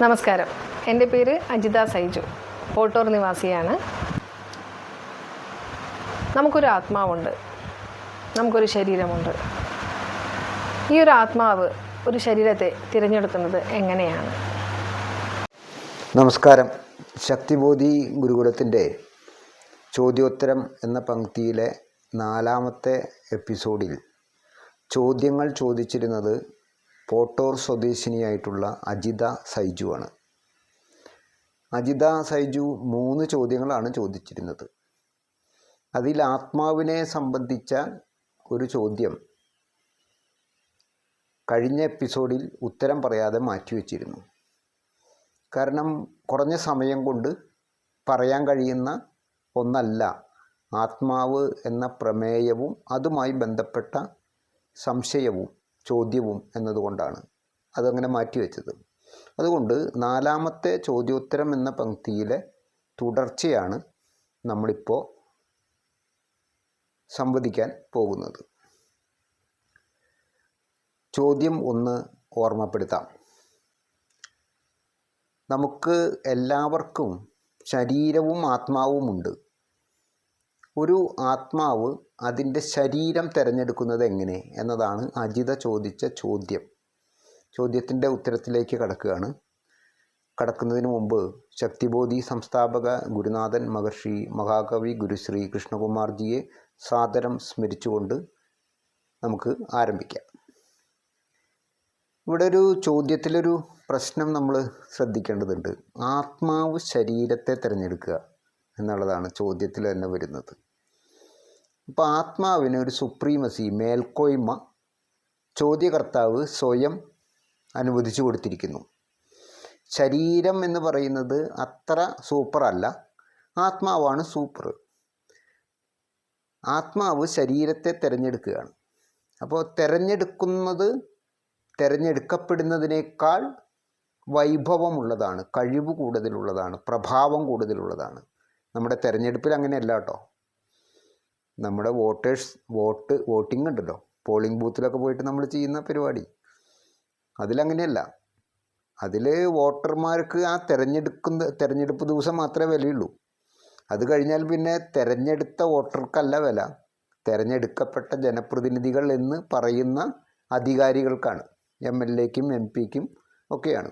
നമസ്കാരം. എന്റെ പേര് അജിത സൈജു. പോട്ടൂർ നിവാസിയാണ്. നമുക്കൊരു ആത്മാവുണ്ട്. നമുക്കൊരു ശരീരമുണ്ട്. ഈ ഒരു ആത്മാവ് ഒരു ശരീരത്തെ തിരഞ്ഞെടുക്കുന്നത് എങ്ങനെയാണ്? നമസ്കാരം. ശക്തിബോധി ഗുരുകുലത്തിന്റെ ചോദ്യോത്തരം എന്ന പങ്ക്തിയിലെ നാലാമത്തെ എപ്പിസോഡിൽ ചോദ്യങ്ങൾ ചോദിച്ചിരുന്നത് പോട്ടോർ സ്വദേശിനിയായിട്ടുള്ള അജിത സൈജു ആണ് അജിത സൈജു മൂന്ന് ചോദ്യങ്ങളാണ് ചോദിച്ചിരുന്നത്. അതിൽ ആത്മാവിനെ സംബന്ധിച്ച ഒരു ചോദ്യം കഴിഞ്ഞ എപ്പിസോഡിൽ ഉത്തരം പറയാതെ മാറ്റിവെച്ചിരുന്നു. കാരണം കുറഞ്ഞ സമയം കൊണ്ട് പറയാൻ കഴിയുന്ന ഒന്നല്ല ആത്മാവ് എന്ന പ്രമേയവും അതുമായി ബന്ധപ്പെട്ട സംശയവും. ചോദ്യവും എന്നതുകൊണ്ടാണ് അതങ്ങനെ മാറ്റിവെച്ചത് അതുകൊണ്ട് നാലാമത്തെ ചോദ്യോത്തരം എന്ന പങ്ക്തിയിലെ തുടർച്ചയാണ് നമ്മളിപ്പോൾ സംവദിക്കാൻ പോകുന്നത്. ചോദ്യം ഒന്ന് ഓർമ്മപ്പെടുത്താം. നമുക്ക് എല്ലാവർക്കും ശരീരവും ആത്മാവുമുണ്ട്. ഒരു ആത്മാവ് അതിന്റെ ശരീരം തിരഞ്ഞെടുക്കുന്നത് എങ്ങനെ? എന്നതാണ് അജിത ചോദിച്ച ചോദ്യം. ചോദ്യത്തിന്റെ ഉത്തരത്തിലേക്ക് കടക്കുകയാണ്. കടക്കുന്നതിന് മുമ്പ് ശക്തിബോധി സംസ്ഥാപക ഗുരുനാഥൻ മഹർഷി മഹാകവി ഗുരുശ്രീ കൃഷ്ണകുമാർജിയെ സാദരം സ്മരിച്ചുകൊണ്ട് നമുക്ക് ആരംഭിക്കാം. ഇവിടെ ഒരു ചോദ്യത്തിലൊരു പ്രശ്നം നമ്മൾ ശ്രദ്ധിക്കേണ്ടതുണ്ട്. ആത്മാവ് ശരീരത്തെ തിരഞ്ഞെടുക്കുക എന്നുള്ളതാണ് ചോദ്യത്തിൽ തന്നെ വരുന്നത്. അപ്പോൾ ആത്മാവിന് ഒരു സുപ്രീമസി മേൽക്കോയ്മ ചോദ്യകർത്താവ് സ്വയം അനുവദിച്ചു കൊടുത്തിരിക്കുന്നു. ശരീരം എന്ന് പറയുന്നത് അത്ര സൂപ്പറല്ല ആത്മാവാണ് സൂപ്പർ ആത്മാവ് ശരീരത്തെ തിരഞ്ഞെടുക്കുകയാണ്. അപ്പോൾ തിരഞ്ഞെടുക്കുന്നത് തിരഞ്ഞെടുക്കപ്പെടുന്നതിനേക്കാൾ വൈഭവമുള്ളതാണ് കഴിവ് കൂടുതലുള്ളതാണ് പ്രഭാവം കൂടുതലുള്ളതാണ്. നമ്മുടെ തിരഞ്ഞെടുപ്പിൽ അങ്ങനെയല്ല കേട്ടോ. നമ്മുടെ വോട്ടേഴ്സ് വോട്ട് വോട്ടിംഗ് ഉണ്ടല്ലോ. പോളിംഗ് ബൂത്തിലൊക്കെ പോയിട്ട് നമ്മൾ ചെയ്യുന്ന പരിപാടി. അതിലങ്ങനെയല്ല. അതിൽ വോട്ടർമാർക്ക് ആ തിരഞ്ഞെടുക്കുന്ന തിരഞ്ഞെടുപ്പ് ദിവസം മാത്രമേ വിലയുള്ളൂ. അത് കഴിഞ്ഞാൽ പിന്നെ തിരഞ്ഞെടുത്ത വോട്ടർക്കല്ല വില. തിരഞ്ഞെടുക്കപ്പെട്ട ജനപ്രതിനിധികൾ എന്ന് പറയുന്ന അധികാരികൾക്കാണ്. എം എൽ എക്കും എം പിക്കും ഒക്കെയാണ്.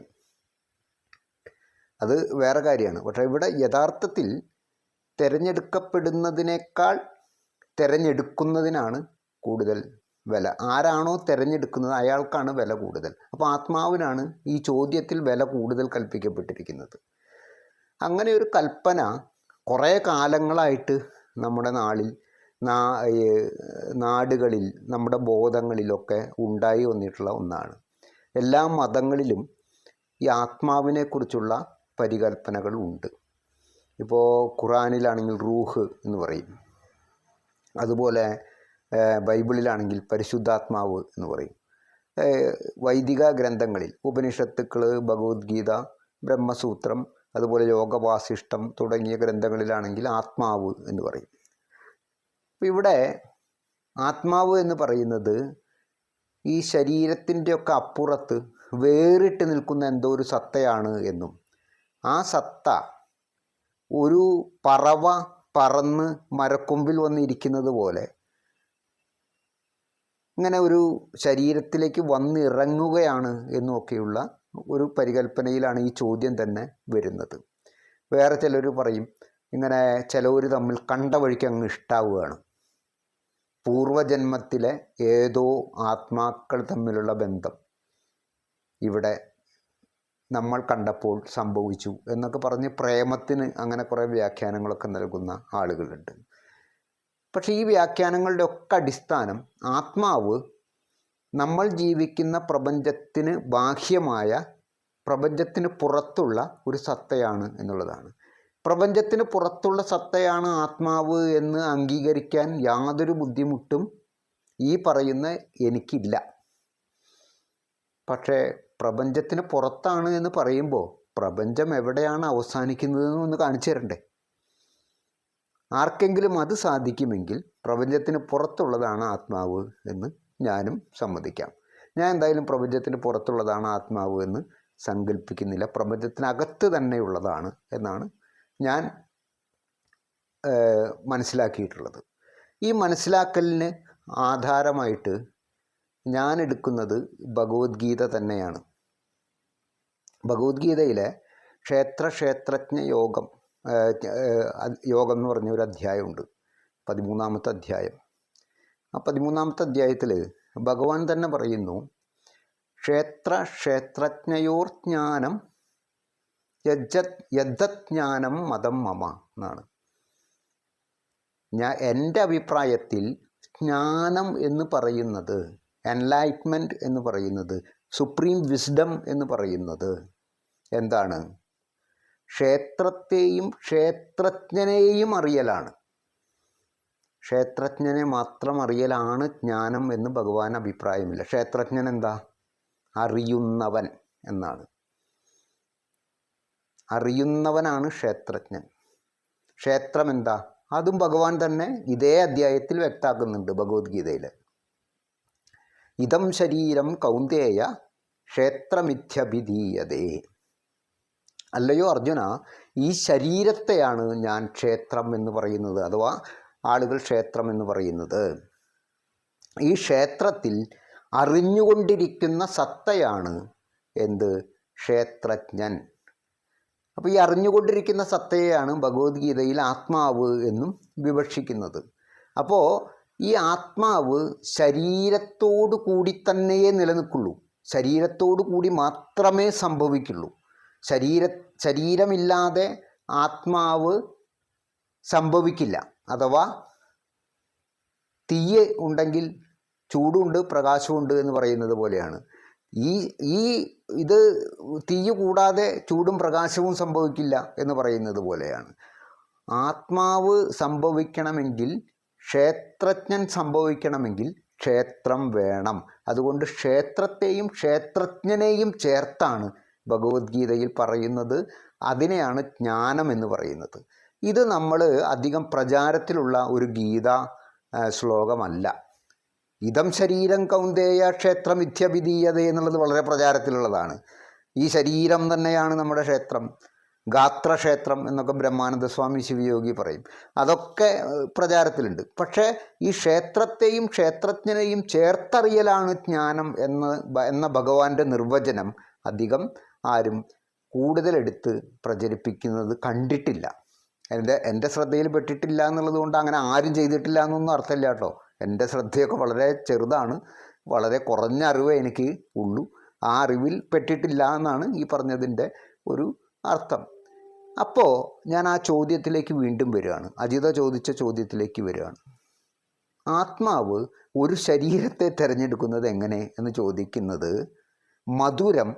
അത് വേറെ കാര്യമാണ്. പക്ഷേ ഇവിടെ യഥാർത്ഥത്തിൽ തിരഞ്ഞെടുക്കപ്പെടുന്നതിനേക്കാൾ തിരഞ്ഞെടുക്കുന്നതിനാണ് കൂടുതൽ വില. ആരാണോ തിരഞ്ഞെടുക്കുന്നത് അയാൾക്കാണ് വില കൂടുതൽ. അപ്പോൾ ആത്മാവിനാണ് ഈ ചോദ്യത്തിൽ വില കൂടുതൽ കൽപ്പിക്കപ്പെട്ടിരിക്കുന്നത്. അങ്ങനെ ഒരു കൽപ്പന കുറേ കാലങ്ങളായിട്ട് നമ്മുടെ നാളിൽ നാടുകളിൽ നമ്മുടെ ബോധങ്ങളിലൊക്കെ ഉണ്ടായി വന്നിട്ടുള്ള ഒന്നാണ്. എല്ലാ മതങ്ങളിലും ഈ ആത്മാവിനെക്കുറിച്ചുള്ള പരികൽപ്പനകൾ ഉണ്ട്. ഇപ്പോൾ ഖുറാനിലാണെങ്കിൽ റൂഹ് എന്ന് പറയും. അതുപോലെ ബൈബിളിലാണെങ്കിൽ പരിശുദ്ധാത്മാവ് എന്ന് പറയും. വൈദിക ഗ്രന്ഥങ്ങളിൽ ഉപനിഷത്തുക്കൾ ഭഗവത്ഗീത ബ്രഹ്മസൂത്രം അതുപോലെ യോഗവാസിഷ്ടം തുടങ്ങിയ ഗ്രന്ഥങ്ങളിലാണെങ്കിൽ ആത്മാവ് എന്ന് പറയും. ഇവിടെ ആത്മാവ് എന്ന് പറയുന്നത് ഈ ശരീരത്തിന്റെ ഒക്കെ അപ്പുറത്ത് വേറിട്ട് നിൽക്കുന്ന എന്തോ ഒരു സത്തയാണ് എന്നും ആ സത്ത ഒരു പറവ പറന്ന് മരക്കൊമ്പിൽ വന്നിരിക്കുന്നത് പോലെ ഇങ്ങനെ ഒരു ശരീരത്തിലേക്ക് വന്നിറങ്ങുകയാണ് എന്നൊക്കെയുള്ള ഒരു പരികല്പനയിലാണ് ഈ ചോദ്യം തന്നെ വരുന്നത്. വേറെ ചിലർ പറയും ഇങ്ങനെ ചിലവർ തമ്മിൽ കണ്ട വഴിക്ക് അങ്ങ് ഇഷ്ടാവുകയാണ്. പൂർവജന്മത്തിലെ ഏതോ ആത്മാക്കൾ തമ്മിലുള്ള ബന്ധം. ഇവിടെ നമ്മൾ കണ്ടപ്പോൾ സംഭവിച്ചു എന്നൊക്കെ പറഞ്ഞ് പ്രേമത്തിന് അങ്ങനെ കുറേ വ്യാഖ്യാനങ്ങളൊക്കെ നൽകുന്ന ആളുകളുണ്ട്. പക്ഷേ ഈ വ്യാഖ്യാനങ്ങളുടെ ഒക്കെ അടിസ്ഥാനം ആത്മാവ് നമ്മൾ ജീവിക്കുന്ന പ്രപഞ്ചത്തിന് ബാഹ്യമായ പ്രപഞ്ചത്തിന് പുറത്തുള്ള ഒരു സത്തയാണ് എന്നുള്ളതാണ്. പ്രപഞ്ചത്തിന് പുറത്തുള്ള സത്തയാണ് ആത്മാവ് എന്ന് അംഗീകരിക്കാൻ യാതൊരു ബുദ്ധിമുട്ടും ഈ പറയുന്ന എനിക്കില്ല. പക്ഷേ പ്രപഞ്ചത്തിന് പുറത്താണ് എന്ന് പറയുമ്പോൾ പ്രപഞ്ചം എവിടെയാണ് അവസാനിക്കുന്നതെന്ന് ഒന്ന് കാണിച്ചു തരണ്ടേ? ആർക്കെങ്കിലും അത് സാധിക്കുമെങ്കിൽ പ്രപഞ്ചത്തിന് പുറത്തുള്ളതാണ് ആത്മാവ് എന്ന് ഞാനും സമ്മതിക്കാം. ഞാൻ എന്തായാലും പ്രപഞ്ചത്തിന് പുറത്തുള്ളതാണ് ആത്മാവ് എന്ന് സങ്കല്പിക്കുന്നില്ല പ്രപഞ്ചത്തിനകത്ത് തന്നെയുള്ളതാണ് എന്നാണ് ഞാൻ മനസ്സിലാക്കിയിട്ടുള്ളത്. ഈ മനസ്സിലാക്കലിന് ആധാരമായിട്ട് ഞാൻ എടുക്കുന്നത് ഭഗവത്ഗീത തന്നെയാണ്. ഭഗവത്ഗീതയിലെ ക്ഷേത്ര ക്ഷേത്രജ്ഞ യോഗം യോഗം എന്ന് പറഞ്ഞ ഒരു അധ്യായമുണ്ട്. പതിമൂന്നാമത്തെ അധ്യായം. ആ പതിമൂന്നാമത്തെ അധ്യായത്തിൽ ഭഗവാൻ തന്നെ പറയുന്നു ക്ഷേത്ര ക്ഷേത്രജ്ഞയോർ ജ്ഞാനം യജ്ഞാനം മതം മമ എന്നാണ്. ഞാൻ എന്റെ അഭിപ്രായത്തിൽ ജ്ഞാനം എന്ന് പറയുന്നത് എൻലൈറ്റ്മെന്റ് എന്ന് പറയുന്നത് സുപ്രീം വിസ്ഡം എന്ന് പറയുന്നത് എന്താണ്? ക്ഷേത്രത്തെയും ക്ഷേത്രജ്ഞനെയും അറിയലാണ്. ക്ഷേത്രജ്ഞനെ മാത്രം അറിയലാണ് ജ്ഞാനം എന്ന് ഭഗവാൻ അഭിപ്രായമില്ല. ക്ഷേത്രജ്ഞൻ എന്താ? അറിയുന്നവൻ എന്നാണ്. അറിയുന്നവനാണ് ക്ഷേത്രജ്ഞൻ. ക്ഷേത്രം എന്താ? അതും ഭഗവാൻ തന്നെ ഇതേ അധ്യായത്തിൽ വ്യക്താക്കുന്നുണ്ട് ഭഗവത്ഗീതയിൽ ഇതം ശരീരം കൗന്ദേയ ക്ഷേത്രമിഥ്യഭിധീയതേ. അല്ലയോ അർജുന ഈ ശരീരത്തെയാണ് ഞാൻ ക്ഷേത്രം എന്ന് പറയുന്നത് അഥവാ ആളുകൾ ക്ഷേത്രം എന്ന് പറയുന്നത്. ഈ ക്ഷേത്രത്തിൽ അറിഞ്ഞുകൊണ്ടിരിക്കുന്ന സത്തയാണ് എന്ത്? ക്ഷേത്രജ്ഞൻ. അപ്പോൾ ഈ അറിഞ്ഞുകൊണ്ടിരിക്കുന്ന സത്തയെയാണ് ഭഗവത്ഗീതയിൽ ആത്മാവ് എന്നും വിവക്ഷിക്കുന്നത്. അപ്പോൾ ഈ ആത്മാവ് ശരീരത്തോടു കൂടി തന്നെയേ നിലനിൽക്കുള്ളൂ. ശരീരത്തോടു കൂടി മാത്രമേ സംഭവിക്കുള്ളൂ. ശരീര ശരീരമില്ലാതെ ആത്മാവ് സംഭവിക്കില്ല. അഥവാ തീയ ഉണ്ടെങ്കിൽ ചൂടുണ്ട് പ്രകാശമുണ്ട് എന്ന് പറയുന്നത് പോലെയാണ്. ഈ ഈ ഇത് തീയ കൂടാതെ ചൂടും പ്രകാശവും സംഭവിക്കില്ല എന്ന് പറയുന്നത് പോലെയാണ്. ആത്മാവ് സംഭവിക്കണമെങ്കിൽ ക്ഷേത്രജ്ഞൻ സംഭവിക്കണമെങ്കിൽ ക്ഷേത്രം വേണം. അതുകൊണ്ട് ക്ഷേത്രത്തെയും ക്ഷേത്രജ്ഞനെയും ചേർത്താണ് ഭഗവത്ഗീതയിൽ പറയുന്നത്. അതിനെയാണ് ജ്ഞാനം എന്ന് പറയുന്നത്. ഇത് നമ്മൾ അധികം പ്രചാരത്തിലുള്ള ഒരു ഗീത ശ്ലോകമല്ല. ഇതം ശരീരം കൗന്ദേയ ക്ഷേത്രം ഇത്യഭിധീയത എന്നുള്ളത് വളരെ പ്രചാരത്തിലുള്ളതാണ്. ഈ ശരീരം തന്നെയാണ് നമ്മുടെ ക്ഷേത്രം. ഗാത്രക്ഷേത്രം എന്നൊക്കെ ബ്രഹ്മാനന്ദ സ്വാമി ശിവയോഗി പറയും. അതൊക്കെ പ്രചാരത്തിലുണ്ട്. പക്ഷേ ഈ ക്ഷേത്രത്തെയും ക്ഷേത്രജ്ഞനെയും ചേർത്തറിയലാണ് ജ്ഞാനം എന്ന് എന്ന ഭഗവാന്റെ നിർവചനം അധികം ആരും കൂടുതലെടുത്ത് പ്രചരിപ്പിക്കുന്നത് കണ്ടിട്ടില്ല. എന്റെ എന്റെ ശ്രദ്ധയിൽ പെട്ടിട്ടില്ല എന്നുള്ളത് കൊണ്ട് അങ്ങനെ ആരും ചെയ്തിട്ടില്ല എന്നൊന്നും അർത്ഥമില്ല കേട്ടോ. എന്റെ ശ്രദ്ധയൊക്കെ വളരെ ചെറുതാണ്. വളരെ കുറഞ്ഞ അറിവേ എനിക്ക് ഉള്ളൂ. ആ അറിവിൽ പെട്ടിട്ടില്ല എന്നാണ് ഈ പറഞ്ഞതിന്റെ ഒരു അർത്ഥം. അപ്പോൾ ഞാൻ ആ ചോദ്യത്തിലേക്ക് വീണ്ടും വരികയാണ് അജിത ചോദിച്ച ചോദ്യത്തിലേക്ക് വരികയാണ് ആത്മാവ് ഒരു ശരീരത്തെ തിരഞ്ഞെടുക്കുന്നത് എങ്ങനെ എന്ന് ചോദിക്കുന്നത് മധുരം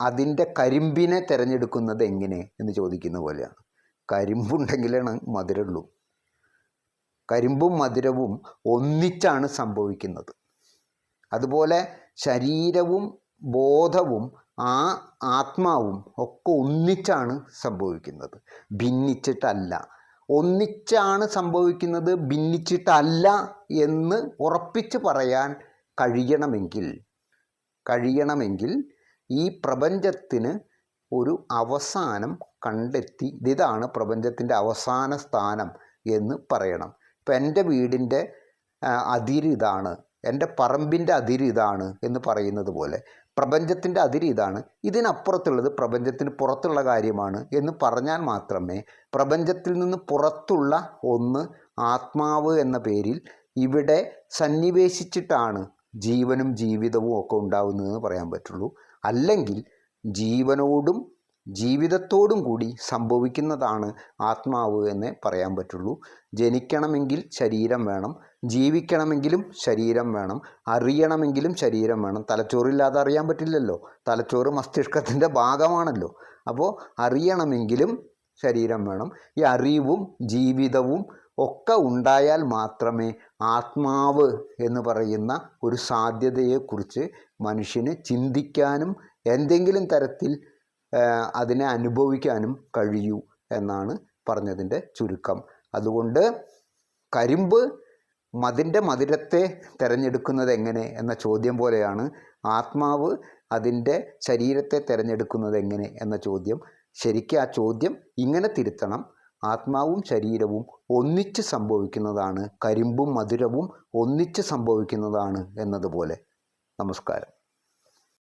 അതിന്റെ കരിമ്പിനെ തിരഞ്ഞെടുക്കുന്നത് എങ്ങനെ എന്ന് ചോദിക്കുന്ന പോലെയാണ്. കരിമ്പുണ്ടെങ്കിലാണ് മധുരമുള്ളൂ. കരിമ്പും മധുരവും ഒന്നിച്ചാണ് സംഭവിക്കുന്നത്. അതുപോലെ ശരീരവും ബോധവും ആ ആത്മാവും ഒക്കെ ഒന്നിച്ചാണ് സംഭവിക്കുന്നത്. ഭിന്നിച്ചിട്ടല്ല. ഒന്നിച്ചാണ് സംഭവിക്കുന്നത് ഭിന്നിച്ചിട്ടല്ല എന്ന് ഉറപ്പിച്ച് പറയാൻ കഴിയണമെങ്കിൽ കഴിയണമെങ്കിൽ ഈ പ്രപഞ്ചത്തിന് ഒരു അവസാനം കണ്ടെത്തി ഇതാണ് പ്രപഞ്ചത്തിന്റെ അവസാന സ്ഥാനം എന്ന് പറയണം. ഇപ്പം എന്റെ വീടിന്റെ അതിരിതാണ് എന്റെ പറമ്പിന്റെ അതിരിതാണ് എന്ന് പറയുന്നത് പോലെ പ്രപഞ്ചത്തിന്റെ അതിരി ഇതാണ്. ഇതിനപ്പുറത്തുള്ളത് പ്രപഞ്ചത്തിന് പുറത്തുള്ള കാര്യമാണ് എന്ന് പറഞ്ഞാൽ മാത്രമേ പ്രപഞ്ചത്തിൽ നിന്ന് പുറത്തുള്ള ഒന്ന് ആത്മാവ് എന്ന പേരിൽ ഇവിടെ സന്നിവേശിച്ചിട്ടാണ് ജീവനും ജീവിതവും ഒക്കെ ഉണ്ടാവുന്നതെന്ന് പറയാൻ പറ്റുള്ളൂ. അല്ലെങ്കിൽ ജീവനോടും ജീവിതത്തോടും കൂടി സംഭവിക്കുന്നതാണ് ആത്മാവ് എന്ന് പറയാൻ പറ്റുള്ളൂ. ജനിക്കണമെങ്കിൽ ശരീരം വേണം ജീവിക്കണമെങ്കിലും ശരീരം വേണം അറിയണമെങ്കിലും ശരീരം വേണം. തലച്ചോറില്ലാതെ അറിയാൻ പറ്റില്ലല്ലോ. തലച്ചോറ് മസ്തിഷ്കത്തിന്റെ ഭാഗമാണല്ലോ. അപ്പോൾ അറിയണമെങ്കിലും ശരീരം വേണം. ഈ അറിവും ജീവിതവും ഒക്കെ ഉണ്ടായാൽ മാത്രമേ ആത്മാവ് എന്ന് പറയുന്ന ഒരു സാധ്യതയെക്കുറിച്ച് മനുഷ്യന് ചിന്തിക്കാനും എന്തെങ്കിലും തരത്തിൽ അതിനെ അനുഭവിക്കാനും കഴിയൂ എന്നാണ് പറഞ്ഞതിന്റെ ചുരുക്കം. അതുകൊണ്ട് കരിമ്പ് മതിന്റെ മധുരത്തെ തിരഞ്ഞെടുക്കുന്നത് എങ്ങനെ എന്ന ചോദ്യം പോലെയാണ് ആത്മാവ് അതിന്റെ ശരീരത്തെ തിരഞ്ഞെടുക്കുന്നത് എങ്ങനെ എന്ന ചോദ്യം. ശരിക്കും ആ ചോദ്യം ഇങ്ങനെ തിരുത്തണം. ആത്മാവും ശരീരവും ഒന്നിച്ച് സംഭവിക്കുന്നതാണ്. കരിമ്പും മധുരവും ഒന്നിച്ച് സംഭവിക്കുന്നതാണ് എന്നതുപോലെ. നമസ്കാരം.